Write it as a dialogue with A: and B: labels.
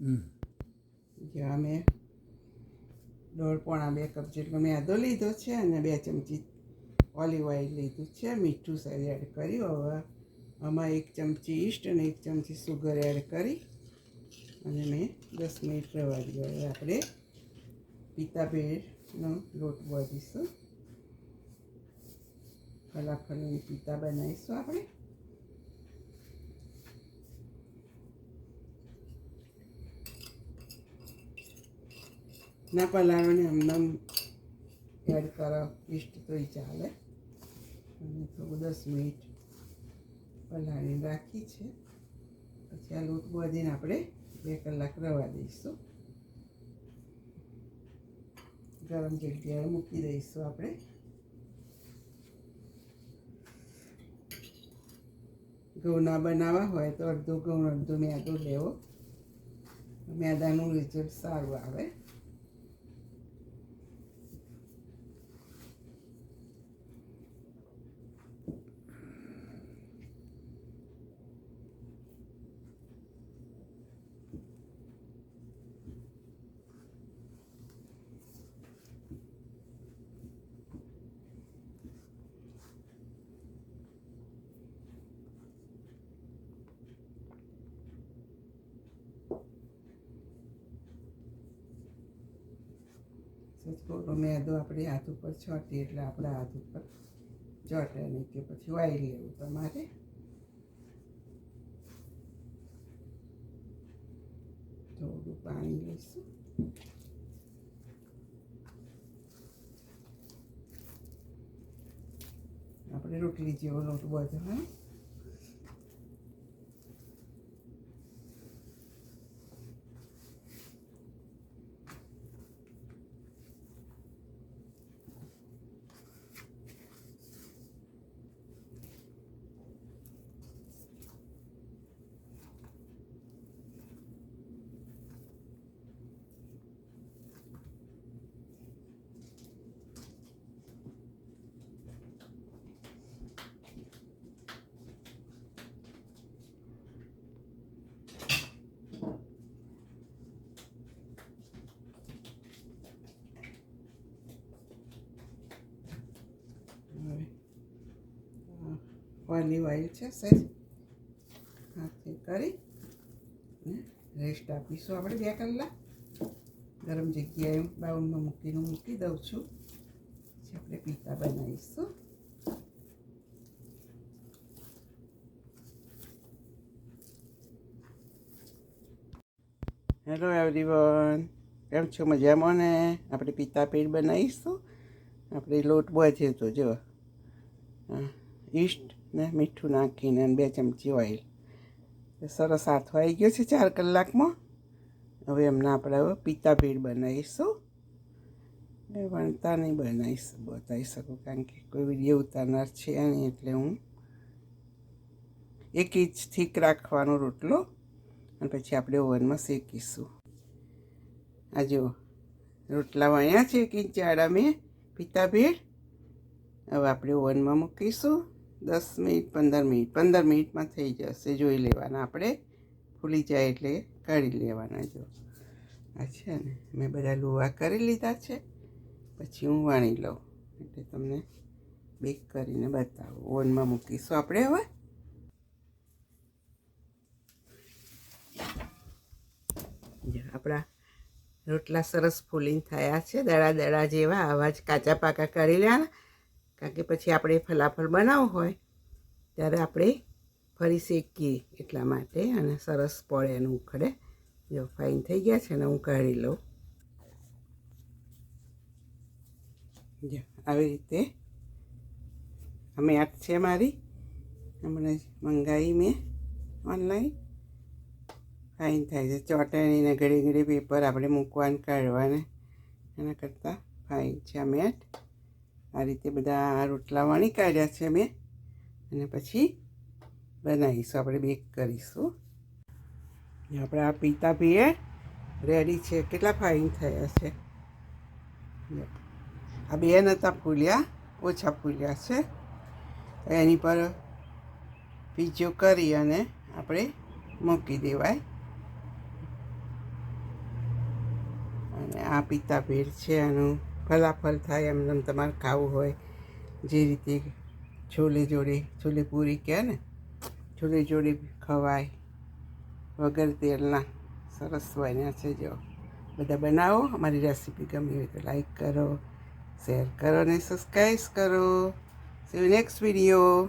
A: જ્યાં મેં દોઢ પોણા બે કપ જેટલો આદો લીધો છે અને બે ચમચી ઓલિવ ઓઇલ લીધું છે. મીઠું સારી એડ કર્યું. હવે આમાં એક ચમચી ઈસ્ટ અને એક ચમચી સુગર એડ કરી અને મેં દસ મિનિટ રવા દીધો. હવે આપણે પિત્તાભેળનો લોટ બાંધીશું ફલાફલની પિત્તા બનાવીશું આપણે. ના પલાળોને હમણાં એડ કરો ઈસ્ટ તોય ચાલે. અને થોડું દસ મિનિટ પલાળીને રાખી છે. પછી આ લોટ બાંધીને આપણે બે કલાક રવા દઈશું. ગરમ જગ્યાએ મૂકી દઈશું આપણે. ઘઉંના બનાવવા હોય તો અડધો ઘઉં, અડધો મેદો લેવો. મેદાનું રિઝલ્ટ સારું આવે. થોડો મેદો આપણે હાથ ઉપર છોટી, એટલે આપણા હાથ ઉપર ચોટે નહીં કે પછી વાળી લેવું તમારે. થોડું પાણી લઈશું. આપણે રોટલી જેવો લોટ બધો હા હવે ઓલિવ ઓઇલ છે સહેજ હાથથી કરી અને રેસ્ટ આપીશું આપણે બે કલાક. ગરમ જગ્યાએ બાઉલમાં મૂકીને મૂકી દઉં છું. પછી આપણે પીતા બનાવીશું. હેલો એવરીવન કેમ છો? મજામાં ને? આપણે પિતા પેટ બનાવીશું. આપણે લોટ બાંધ્યો તો જો ઈસ્ટ ને મીઠું નાખીને બે ચમચી ઓઇલ. સરસ હાથો આવી ગયો છે ચાર કલાકમાં. હવે એમના આપણે હવે પિત્તા ભેળ બનાવીશું. એ વણતા નહીં બનાવીશ, બતાવી શકું કારણ કે કોઈ વીડિયો ઉતારનાર છે નહીં એટલે હું એક ઇંચ થીક રાખવાનો રોટલો અને પછી આપણે ઓવનમાં શેકીશું. આ જો રોટલા વણ્યા છે એક ઇંચ આડા મેં પિત્તા ભેળ હવે આપણે ઓવનમાં મૂકીશું. દસ મિનિટ, પંદર મિનિટ. પંદર મિનિટમાં થઈ જશે, જોઈ લેવાના. આપણે ફૂલી જાય એટલે કાઢી લેવાના જો. છે ને, મેં બધા લુવા કરી લીધા છે. પછી હું વાણી લઉં. એટલે તમને બેક કરીને બતાવું. ઓવનમાં મૂકીશું આપણે હવે. આપણા રોટલા સરસ ફૂલીને થયા છે. દડા દડા જેવા, આવા જ કાચા પાકા કરી લેવાના. કારણ કે પછી આપણે ફલાફલ બનાવવું હોય, ત્યારે આપણે ફરી શેકીએ એટલા માટે અને સરસ પડે એનું ઉખડે. જો ફાઇન થઈ ગયા છે ને હું કાઢી લઉં. જો, આવી રીતે અમે આટ છે મારી. હમણાં મંગાવી મેં ઓનલાઈન ફાઇન થાય છે. ચોટાણીને ઘડી ઘડી પેપર આપણે મૂકવાનું, કાઢવાને. એના કરતાં ફાઇન છે. અમે મેટ આ રીતે બધા રોટલા વણી કાઢ્યા છે મેં અને પછી બનાવીશું, આપણે બેક કરીશું. આપણે આ પીતા પીએ રેડી છે. કેટલા ફાઇન થયા છે. આ બે નહોતા ફૂલ્યા, ઓછા ફૂલ્યા છે. એની પર પીજો કરી અને આપણે મૂકી દેવાય. અને આ પીતા ભેળ છે આનું. ફલાફલ થાય એમ એમ તમારે ખાવું હોય, જે રીતે છોલે જોડે, છોલે પૂરી કહે ને, છોલે જોડે ખવાય, વગર તેલના સરસ બન્યા છે જો. બધા બનાવો, અમારી રેસીપી ગમી હોય તો લાઈક કરો શેર કરો અને સબસ્ક્રાઈબ કરો. C next video